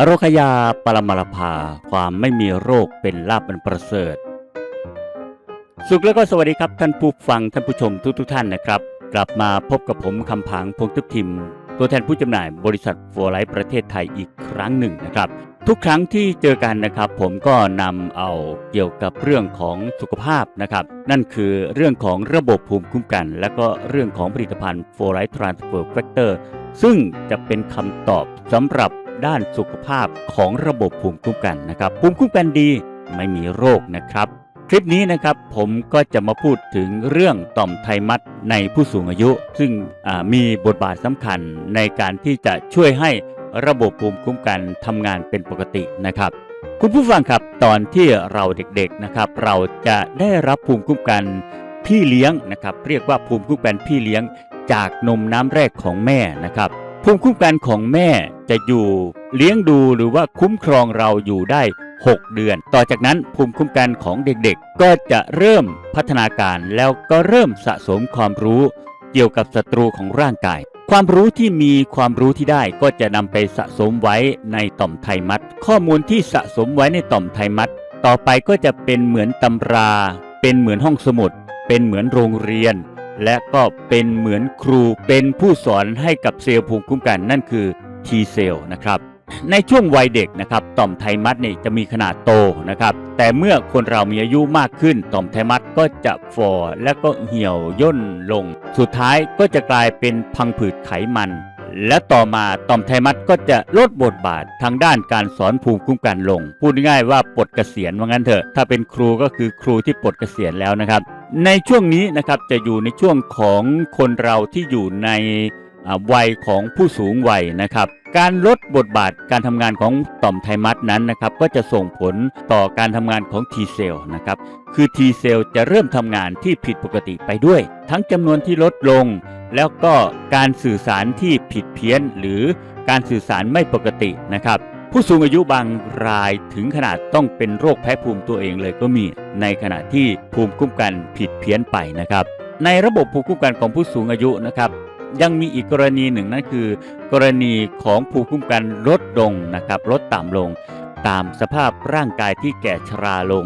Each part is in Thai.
อโรคยาปรมาลภาความไม่มีโรคเป็นลาบมันประเสริฐ สุขแล้วก็สวัสดีครับท่านผู้ฟังท่านผู้ชมทุกทท่านนะครับ กลับมาพบกับผมคำพังพงทึบทิม ตัวแทนผู้จำหน่ายบริษัทฟัวไลท์ประเทศไทยอีกครั้งหนึ่งนะครับ ทุกครั้งที่เจอกันนะครับ ผมก็นำเอาเกี่ยวกับเรื่องของสุขภาพนะครับ นั่นคือเรื่องของระบบภูมิคุ้มกัน และก็เรื่องของผลิตภัณฑ์ f o r i g h t Transfer Factor ซึ่งจะเป็นคำตอบสำหรับ ด้านสุขภาพของระบบภูมิคุ้มกันนะครับ ภูมิคุ้มกันดีไม่มีโรคนะครับ คลิปนี้นะครับผมก็จะมาพูดถึงเรื่องต่อมไทมัสในผู้สูงอายุ ซึ่งมีบทบาทสำคัญในการที่จะช่วยให้ระบบภูมิคุ้มกันทำงานเป็นปกตินะครับ คุณผู้ฟังครับตอนที่เราเด็กๆนะครับ เราจะได้รับภูมิคุ้มกันพี่เลี้ยงนะครับ เรียกว่าภูมิคุ้มกันพี่เลี้ยงจากนมน้ำแรกของแม่นะครับ ภูมิคุ้มกันของแม่จะอยู่เลี้ยงดูหรือว่าคุ้มครองเราอยู่ได้ 6 เดือน ต่อจากนั้นภูมิคุ้มกันของเด็กๆ ก็จะเริ่มพัฒนาการแล้วก็เริ่มสะสมความรู้ เกี่ยวกับศัตรูของร่างกาย ความรู้ที่มีความรู้ที่ได้ก็จะนำไปสะสมไว้ในต่อมไทมัสข้อมูลที่สะสมไว้ในต่อมไทมัสต่อไปก็จะเป็นเหมือนตำรา เป็นเหมือนห้องสมุด เป็นเหมือนโรงเรียน และก็เป็นเหมือนครูเป็นผู้สอนให้กับเซลล์ภูมิคุ้มกันนั่นคือ T เซลล์นะครับในช่วงวัยเด็กนะครับต่อมไทมัสเนี่ยจะมีขนาดโตนะครับ แต่เมื่อคนเรามีอายุมากขึ้น ต่อมไทมัสก็จะฝ่อและก็เหี่ยวย่นลง สุดท้ายก็จะกลายเป็นพังผืดไขมัน และต่อมาต่อมไทมัสก็จะลดบทบาททางด้านการสอนภูมิคุ้มกันลง พูดง่ายว่าปลดเกษียณว่างั้นเถอะ ถ้าเป็นครูก็คือครูที่ปลดเกษียณแล้วนะครับ ในช่วงนี้นะครับจะอยู่ในช่วงของคนเราที่อยู่ในวัยของผู้สูงวัยนะครับ การลดบทบาทการทำงานของต่อมไทมัสนั้นนะครับ ก็จะส่งผลต่อการทำงานของ T เซลล์นะครับ คือ T เซลล์จะเริ่มทำงานที่ผิดปกติไปด้วย ทั้งจำนวนที่ลดลง แล้วก็การสื่อสารที่ผิดเพี้ยน หรือการสื่อสารไม่ปกตินะครับ ผู้สูงอายุบางรายถึงขนาดต้องเป็นโรคแพ้ภูมิตัวเองเลยก็มี ในขณะที่ภูมิคุ้มกันผิดเพี้ยนไปนะครับ ในระบบภูมิคุ้มกันของผู้สูงอายุนะครับ ยังมีอีกกรณีหนึ่งนั่นคือ กรณีของภูมิคุ้มกันลดลงนะครับลดต่ำลง ตามสภาพร่างกายที่แก่ชราลง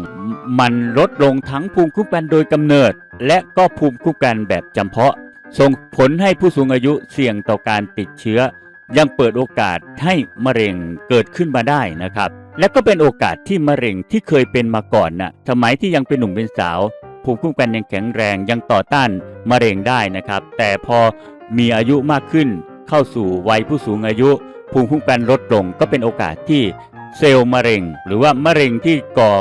มันลดลงทั้งภูมิคุ้มกันโดยกำเนิด และก็ภูมิคุ้มกันแบบจำเพาะ ส่งผลให้ผู้สูงอายุเสี่ยงต่อการติดเชื้อ ยังเปิดโอกาสให้มะเร็งเกิดขึ้นมาได้นะครับ และก็เป็นโอกาสที่มะเร็งที่เคยเป็นมาก่อนนะ่ะสมัยที่ยังเป็นหนุ่มเป็นสาว ภูมิคุ้มกันยังแข็งแรงยังต่อต้านมะเร็งได้นะครับ แต่พอมีอายุมากขึ้น เข้าสู่วัยผู้สูงอายุ ภูมิคุ้มกันลดลงก็เป็นโอกาสที่เซลล์มะเร็ง หรือว่ามะเร็งที่ก่อ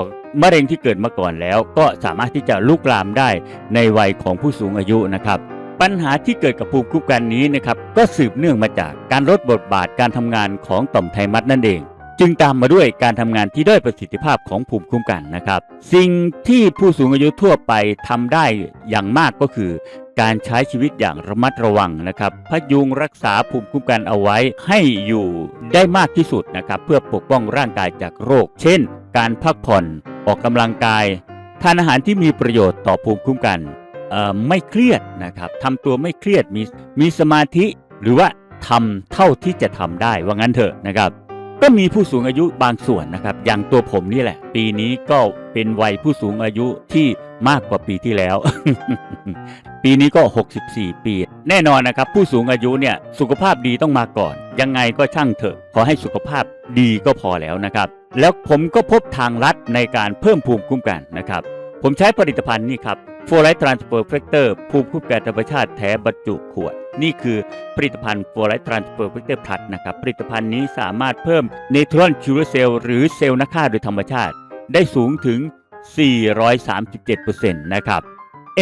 มะเร็งที่เกิดมาก่อนแล้ว ก็สามารถที่จะลุกลามได้ในวัยของผู้สูงอายุนะครับ ปัญหาที่เกิดกับภูมิคุ้มกันนี้นะครับก็สืบเนื่องมาจากการลดบทบาทการทำงานของต่อมไทมัสนั่นเอง จึงตามมาด้วยการทำงานที่ด้อยประสิทธิภาพของภูมิคุ้มกันนะครับ สิ่งที่ผู้สูงอายุทั่วไปทำได้อย่างมากก็คือ การใช้ชีวิตอย่างระมัดระวังนะครับพยุงรักษาภูมิคุ้มกันเอาไว้ให้อยู่ได้มากที่สุดนะครับเพื่อปกป้องร่างกายจากโรค เช่น การพักผ่อนออกกำลังกาย ทานอาหารที่มีประโยชน์ต่อภูมิคุ้มกัน ไม่เครียดนะครับทำตัวไม่เครียดมีมีสมาธิหรือว่าทำเท่าที่จะทำได้ว่างั้นเถอะนะครับ ก็มีผู้สูงอายุบางส่วนนะครับ อย่างตัวผมนี่แหละ ปีนี้ก็เป็นวัยผู้สูงอายุที่มากกว่าปีที่แล้ว ปีนี้ก็ 64 ปี แน่นอนนะครับ ผู้สูงอายุเนี่ยสุขภาพดีต้องมาก่อน ยังไงก็ช่างเถอะ ขอให้สุขภาพดีก็พอแล้วนะครับ แล้วผมก็พบทางลัดในการเพิ่มภูมิคุ้มกันนะครับ ผมใช้ผลิตภัณฑ์นี่ครับ f o r i g h t Transfer Factor ภูมิคุ้มกันธรรมชาติแท้บรรจุขวด นี่คือผลิตภัณฑ์ f o r i g h t Transfer Factor Plus นะครับ ผลิตภัณฑ์นี้สามารถเพิ่ม Neutron Killer Cell หรือเซลล์นักฆ่าโดยธรรมชาติ ได้สูงถึง 437%นะครับ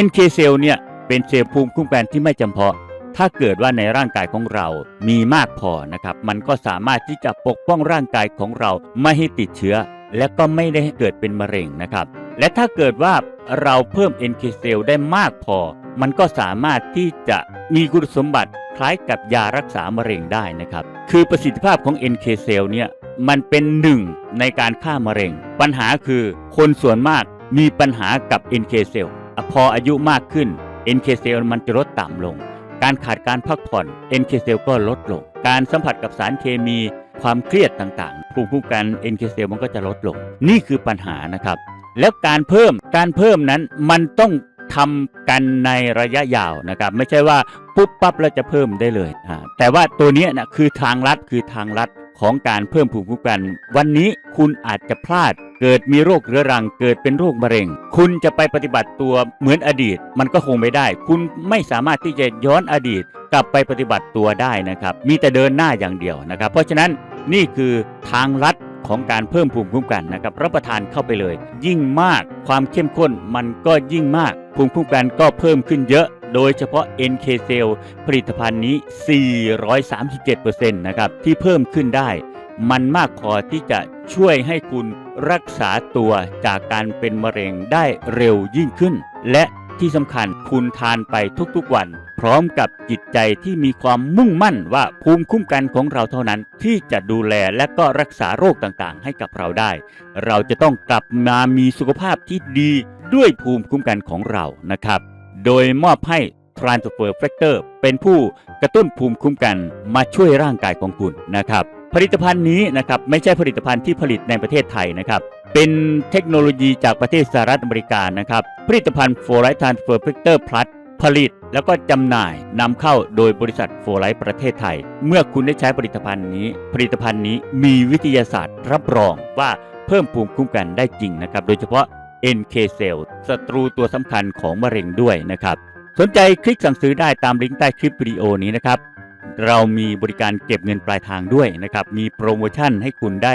NK Cell เนี่ยเป็นเซลล์ภูมิคุ้มกันที่ไม่จำเพาะ ถ้าเกิดว่าในร่างกายของเรามีมากพอนะครับ มันก็สามารถที่จะปกป้องร่างกายของเราไม่ให้ติดเชื้อ และก็ไม่ได้เกิดเป็นมะเร็งนะครับ และถ้าเกิดว่าเราเพิ่ม NK Cell ได้มากพอ มันก็สามารถที่จะมีคุณสมบัติคล้ายกับยารักษามะเร็งได้นะครับ คือประสิทธิภาพของ NK Cell เนี่ยมันเป็นหนึ่งในการฆ่ามะเร็ง ปัญหาคือคนส่วนมากมีปัญหากับ NK Cell อะพออายุมากขึ้น NK Cell มันจะลดต่ำลง การขาดการพักผ่อน NK Cell ก็ลดลง การสัมผัสกับสารเคมี ความเครียดต่างๆภูมิคุ้มกัน NK เซลมันก็จะลดลง นี่คือปัญหานะครับ แล้วการเพิ่มการเพิ่มนั้นมันต้องทำกันในระยะยาวนะครับ ไม่ใช่ว่าปุ๊บปั๊บแล้วจะเพิ่มได้เลยอ่าแต่ว่าตัวนี้นะคือทางลัดคือทางลัดของการเพิ่มภูมิคุ้มกัน วันนี้คุณอาจจะพลาด เกิดมีโรคเรื้อรัง เกิดเป็นโรคมะเร็ง คุณจะไปปฏิบัติตัวเหมือนอดีต มันก็คงไม่ได้ คุณไม่สามารถที่จะย้อนอดีต กลับไปปฏิบัติตัวได้นะครับ มีแต่เดินหน้าอย่างเดียวนะครับ เพราะฉะนั้นนี่คือทางลัดของการเพิ่มภูมิคุ้มกันนะครับรับประทานเข้าไปเลย ยิ่งมากความเข้มข้นมันก็ยิ่งมาก ภูมิคุ้มกันก็เพิ่มขึ้นเยอะ โดยเฉพาะ NK Cell ผลิตภัณฑ์นี้ 437%นะครับที่เพิ่มขึ้นได้ มันมากพอที่จะช่วยให้คุณรักษาตัวจากการเป็นมะเร็งได้เร็วยิ่งขึ้น และที่สำคัญคุณทานไปทุกๆวัน พร้อมกับจิตใจที่มีความมุ่งมั่นว่าภูมิคุ้มกันของเราเท่านั้น ที่จะดูแลและก็รักษาโรคต่างๆ ให้กับเราได้ เราจะต้องกลับมามีสุขภาพที่ดีด้วยภูมิคุ้มกันของเรานะครับ โดยมอบให้ Transfer Factor เป็นผู้กระตุ้นภูมิคุ้มกันมาช่วยร่างกายของคุณนะครับ ผลิตภัณฑ์นี้นะครับไม่ใช่ผลิตภัณฑ์ที่ผลิตในประเทศไทยนะครับ เป็นเทคโนโลยีจากประเทศสหรัฐอเมริกานะครับ ผลิตภัณฑ์ f o r l i g h t Transfer Factor Plus ผลิตแล้วก็จำหน่ายนำเข้าโดยบริษัท f o r l i g h t ประเทศไทย เมื่อคุณได้ใช้ผลิตภัณฑ์นี้ ผลิตภัณฑ์นี้มีวิทยาศาสตร์รับรองว่าเพิ่มภูมิคุ้มกันได้จริงนะครับ โดยเฉพาะ NK Cell ศัตรูตัวสำคัญของมะเร็งด้วยนะครับ สนใจคลิกสั่งซื้อได้ตามลิงก์ใต้คลิปวิดีโอนี้นะครับ เรามีบริการเก็บเงินปลายทางด้วยนะครับ มีโปรโมชั่นให้คุณได้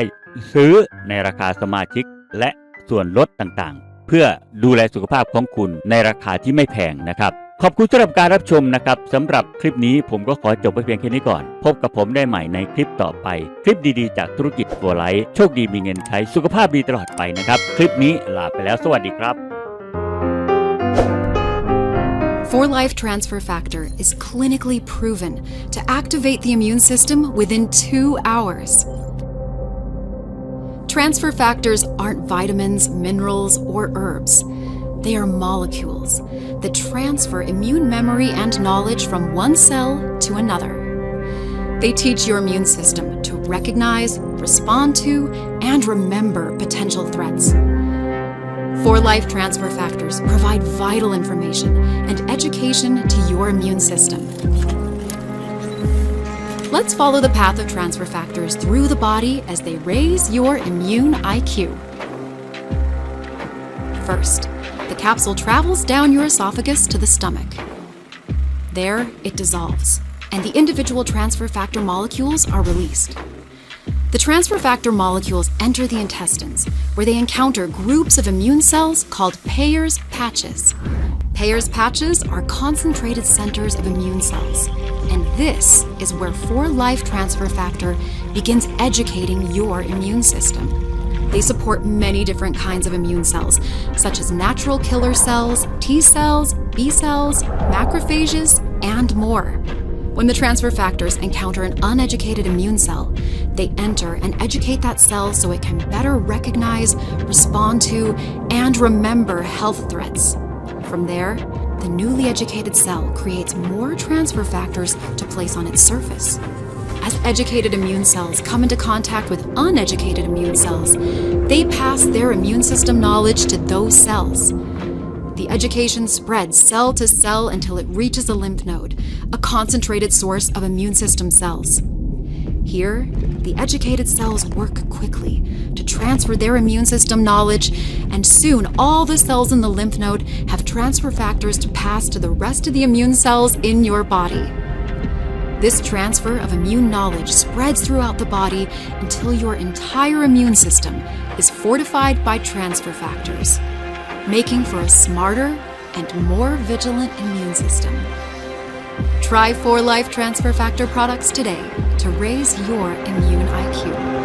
ซื้อในราคาสมาชิกและส่วนลดต่างๆ เพื่อดูแลสุขภาพของคุณในราคาที่ไม่แพงนะครับ ขอบคุณสำหรับการรับชมนะครับสำหรับคลิปนี้ผมก็ขอจบไปเพียงแค่นี้ก่อน พบกับผมได้ใหม่ในคลิปต่อไป คลิปดีๆ จากธุรกิจโฟไลท์โชคดีมีเงินใช้สุขภาพดีตลอดไปนะครับ คลิปนี้ลาไปแล้วสวัสดีครับ For Life Transfer Factor is clinically proven to activate the immune system within two hours. Transfer factors aren't vitamins, minerals, or herbs. They are molecules that transfer immune memory and knowledge from one cell to another. They teach your immune system to recognize, respond to, and remember potential threats. For Life Transfer Factors provide vital information and education to your immune system. Let's follow the path of transfer factors through the body as they raise your immune IQ. First, the capsule travels down your esophagus to the stomach. There, it dissolves, and the individual transfer factor molecules are released. The transfer factor molecules enter the intestines, where they encounter groups of immune cells called Payer's patches. Payer's patches are concentrated centers of immune cells, and this is where 4 Life Transfer Factor begins educating your immune system. They support many different kinds of immune cells, such as natural killer cells, T cells, B cells, macrophages, and more. When the transfer factors encounter an uneducated immune cell, they enter and educate that cell so it can better recognize, respond to, and remember health threats. From there, the newly educated cell creates more transfer factors to place on its surface. As educated immune cells come into contact with uneducated immune cells, they pass their immune system knowledge to those cells. The education spreads cell to cell until it reaches a lymph node, a concentrated source of immune system cells. Here, the educated cells work quickly to transfer their immune system knowledge, and soon all the cells in the lymph node have transfer factors to pass to the rest of the immune cells in your body. This transfer of immune knowledge spreads throughout the body until your entire immune system is fortified by transfer factors, making for a smarter and more vigilant immune system. Try 4 Life Transfer Factor products today to raise your immune IQ.